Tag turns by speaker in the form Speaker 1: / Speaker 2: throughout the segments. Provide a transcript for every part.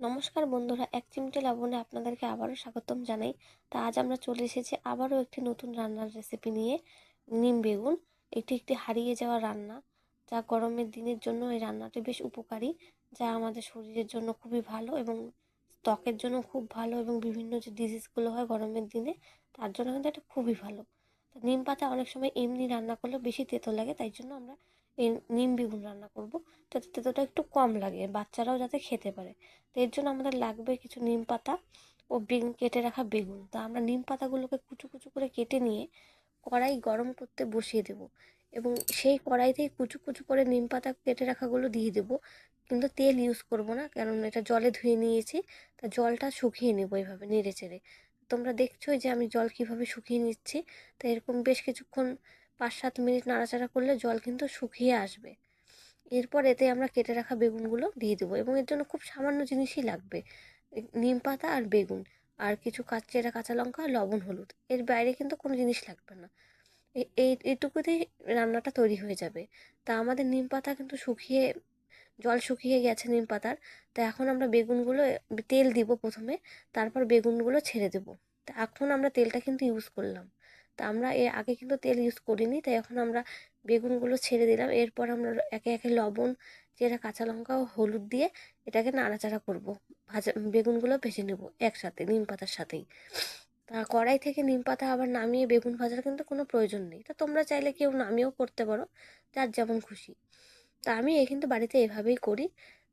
Speaker 1: নমস্কার বন্ধুরা, এক চিমটে লবণে আপনাদেরকে আবারও স্বাগতম জানাই। তা আজ আমরা চলে এসেছি আবারও একটি নতুন রান্নার রেসিপি নিয়ে। নিম বেগুন, এটি একটি হারিয়ে যাওয়া রান্না, যা গরমের দিনের জন্য এই রান্নাটি বেশ উপকারী, যা আমাদের শরীরের জন্য খুবই ভালো এবং ত্বকের জন্য খুব ভালো এবং বিভিন্ন যে ডিজিজগুলো হয় গরমের দিনে, তার জন্য কিন্তু এটা খুবই ভালো। নিম পাতা অনেক সময় এমনি রান্না করলে বেশি তেতো লাগে, তাই জন্য আমরা নিম বেগুন রান্না করব। যাতে তেতোটা একটু কম লাগে, বাচ্চারাও যাতে খেতে পারে। তো এর জন্য আমাদের লাগবে কিছু নিম পাতা ও বেগুন, কেটে রাখা বেগুন। তা আমরা নিম পাতাগুলোকে কুচু কুচু করে কেটে নিয়ে কড়াই গরম করতে বসিয়ে দেব। এবং সেই কড়াইতেই কুচু কুচু করে নিম পাতা কেটে রাখাগুলো দিয়ে দেবো। কিন্তু তেল ইউজ করব না, কারণ এটা জলে ধুয়ে নিয়েছি। তা জলটা শুকিয়ে নেব এইভাবে নেড়ে চেড়ে। তোমরা দেখছোই যে আমি জল কীভাবে শুকিয়ে নিচ্ছি। তা এরকম বেশ কিছুক্ষণ পাঁচ সাত মিনিট নাড়াচাড়া করলে জল কিন্তু শুকিয়ে আসবে। এরপর এতে আমরা কেটে রাখা বেগুনগুলো দিয়ে দেবো এবং এর জন্য খুব সামান্য জিনিসই লাগবে, নিম পাতা আর বেগুন আর কিছু কাঁচেরা কাঁচা লঙ্কা লবণ, হলুদ। এর বাইরে কিন্তু কোনো জিনিস লাগবে না। এই এইটুকুতেই রান্নাটা তৈরি হয়ে যাবে। তা আমাদের নিম পাতা কিন্তু শুকিয়ে, জল শুকিয়ে গেছে নিম পাতার। তা এখন আমরা বেগুনগুলো, তেল দিব প্রথমে, তারপর বেগুনগুলো ছেড়ে দেবো। তা এখন আমরা তেলটা কিন্তু ইউজ করলাম। তা আমরা এর আগে কিন্তু তেল ইউজ করিনি, তাই এখন আমরা বেগুনগুলো ছেড়ে দিলাম। এরপর আমরা একে একে লবণ যেটা কাঁচা লঙ্কা ও হলুদ দিয়ে এটাকে নাড়াচাড়া করব। ভাজা, বেগুনগুলো ভেজে নেব একসাথে, নিম পাতার সাথেই। তা কড়াই থেকে নিম পাতা আবার নামিয়ে বেগুন ভাজার কিন্তু কোনো প্রয়োজন নেই। তা তোমরা চাইলে কেউ নামিয়েও করতে পারো, যার যেমন খুশি। তা আমি এই কিন্তু বাড়িতে এভাবেই করি।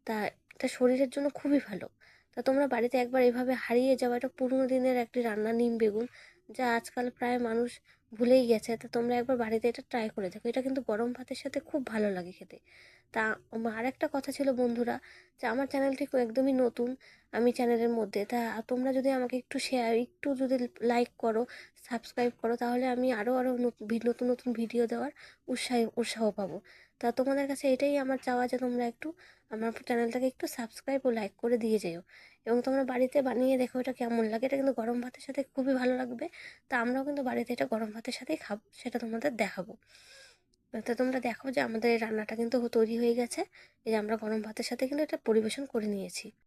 Speaker 1: তা এটা শরীরের জন্য খুবই ভালো। তা তোমরা বাড়িতে একবার এভাবে হারিয়ে যাওয়া এটা পুরোনো দিনের একটি রান্না, নিম, বেগুন যা আজকাল প্রায় মানুষ ভুলেই গেছে। তা তোমরা একবার বাড়িতে এটা ট্রাই করে দেখো। এটা কিন্তু গরম ভাতের সাথে খুব ভালো লাগে খেতে। তা আর একটা কথা ছিল বন্ধুরা, যে আমার চ্যানেলটি একদমই নতুন। আমি চ্যানেলের মধ্যে। তা তোমরা যদি আমাকে একটু শেয়ার একটু যদি লাইক করো সাবস্ক্রাইব করো, তাহলে আমি আরও আরও নতুন নতুন ভিডিও দেওয়ার উৎসাহ উৎসাহ পাবো। তা তোমাদের কাছে এটাই আমার চাওয়া যে তোমরা একটু আমার চ্যানেলটাকে একটু সাবস্ক্রাইব ও লাইক করে দিয়ে যেও। এবং তোমরা বাড়িতে বানিয়ে দেখো এটা কেমন লাগে। এটা কিন্তু গরম ভাতের সাথে খুবই ভালো লাগবে। তা আমরাও কিন্তু বাড়িতে এটা গরম ভাতের সাথেই খাব, সেটা তোমাদের দেখাবো। তো তোমরা দেখো যে আমাদের এই রান্নাটা কিন্তু তৈরি হয়ে গেছে। এই যে আমরা গরম ভাতের সাথে কিন্তু এটা পরিবেশন করে নিয়েছি।